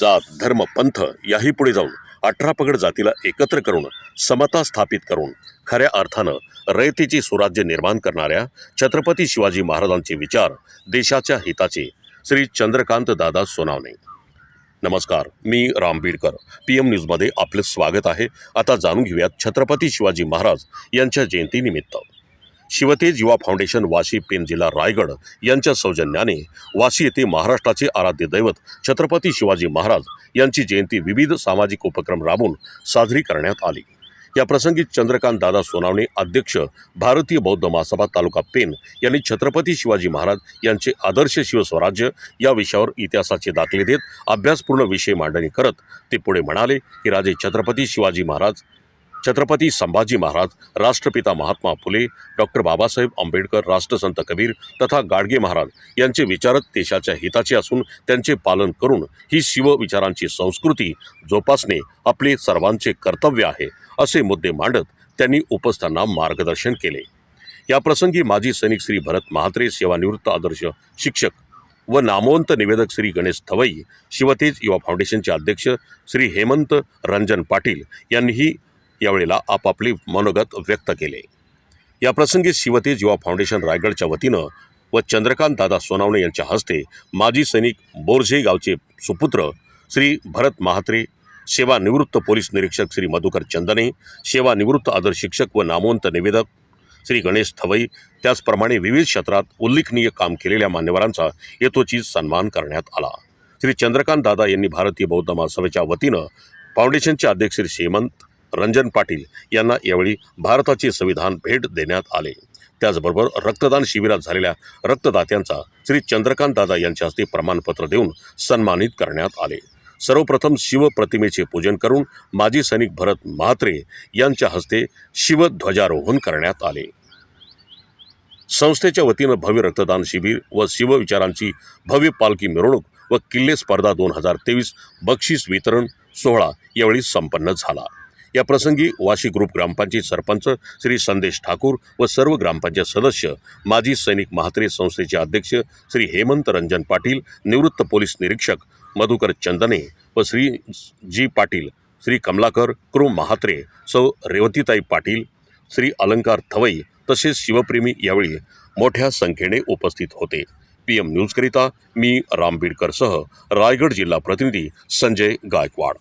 जात धर्म पंथ याही पुढे जाऊन अठरा पगड जातीला एकत्र करून समता स्थापित करून खऱ्या अर्थानं रयतेची सुराज्य निर्माण करणाऱ्या छत्रपती शिवाजी महाराजांचे विचार देशाच्या हिताचे. श्री चंद्रकांत दादा सोनावणे. नमस्कार मी राम बीडकर पी एम न्यूजमध्ये आपले स्वागत आहे. आता जाणून घेऊयात छत्रपती शिवाजी महाराज यांच्या जयंतीनिमित्त. शिवतेज युवा फाउंडेशन वाशी पेन जिल्हा रायगड यांच्या सौजन्याने वाशी येथे महाराष्ट्राचे आराध्य दैवत छत्रपती शिवाजी महाराज यांची जयंती विविध सामाजिक उपक्रम राबवून साजरी करण्यात आली. या प्रसंगी चंद्रकांत दादा सोनावणे अध्यक्ष भारतीय बौद्ध महासभा तालुका पेन यांनी छत्रपती शिवाजी महाराज यांचे आदर्श शिवस्वराज्य या विषयावर इतिहासाचे दाखले देत अभ्यासपूर्ण विषय मांडणी करत ते पुढे म्हणाले की राजे छत्रपती शिवाजी महाराज छत्रपती संभाजी महाराज राष्ट्रपिता महात्मा फुले डॉक्टर बाबासाहेब आंबेडकर राष्ट्रसंत कबीर तथा गाडगे महाराज यांचे विचारच देशाच्या हिताचे असून त्यांचे पालन करून ही शिवविचारांची संस्कृती जोपासणे आपले सर्वांचे कर्तव्य आहे असे मुद्दे मांडत त्यांनी उपस्थांना मार्गदर्शन केले. या प्रसंगी माजी सैनिक श्री भरत महात्रे सेवानिवृत्त आदर्श शिक्षक व नामवंत निवेदक श्री गणेश थवई शिवतेज युवा फाउंडेशनचे अध्यक्ष श्री हेमंत रंजन पाटील यांनीही यावेळेला आपापले मनोगत व्यक्त केले. या प्रसंगी शिवतेज युवा फाउंडेशन रायगडच्या वतीनं व चंद्रकांत दादा सोनावणे यांच्या हस्ते माजी सैनिक बोरझे गावचे सुपुत्र श्री भरत महात्रे सेवानिवृत्त पोलीस निरीक्षक श्री मधुकर चंदने सेवानिवृत्त आदर शिक्षक व नामवंत निवेदक श्री गणेश थवई त्याचप्रमाणे विविध क्षेत्रात उल्लेखनीय काम केलेल्या मान्यवरांचा यथोचित सन्मान करण्यात आला. श्री चंद्रकांत दादा यांनी भारतीय बौद्ध महासभेच्या वतीनं फाउंडेशनचे अध्यक्ष श्री श्रीमंत रंजन पाटील यांना यावेळी भारताचे संविधान भेट देण्यात आले. त्याचबरोबर रक्तदान शिबिरात झालेल्या रक्तदात्यांचा श्री चंद्रकांत दादा यांच्या हस्ते प्रमाणपत्र देऊन सन्मानित करण्यात आले. सर्वप्रथम शिवप्रतिमेचे पूजन करून माजी सैनिक भरत म्हात्रे यांच्या हस्ते शिवध्वजारोहण करण्यात आले. संस्थेच्या वतीनं भव्य रक्तदान शिबिर व शिवविचारांची भव्य पालखी मिरवणूक व किल्ले स्पर्धा दोन हजार तेवीस बक्षीस वितरण सोहळा यावेळी संपन्न झाला. या प्रसंगी वाशी ग्रुप ग्रामपंचायत सरपंच श्री संदेश ठाकूर व सर्व ग्रामपंचायत सदस्य माजी सैनिक महात्रे संस्थेचे अध्यक्ष श्री हेमंत रंजन पाटील निवृत्त पोलीस निरीक्षक मधुकर चंदने व श्री जी पाटील श्री कमलाकर कृ महात्रे सौ रेवतीताई पाटील श्री अलंकार थवई तसेच शिवप्रेमी यावेळी मोठ्या संख्येने उपस्थित होते. पी एम न्यूजकरिता मी राम बीडकरसह रायगड जिल्हा प्रतिनिधी संजय गायकवाड.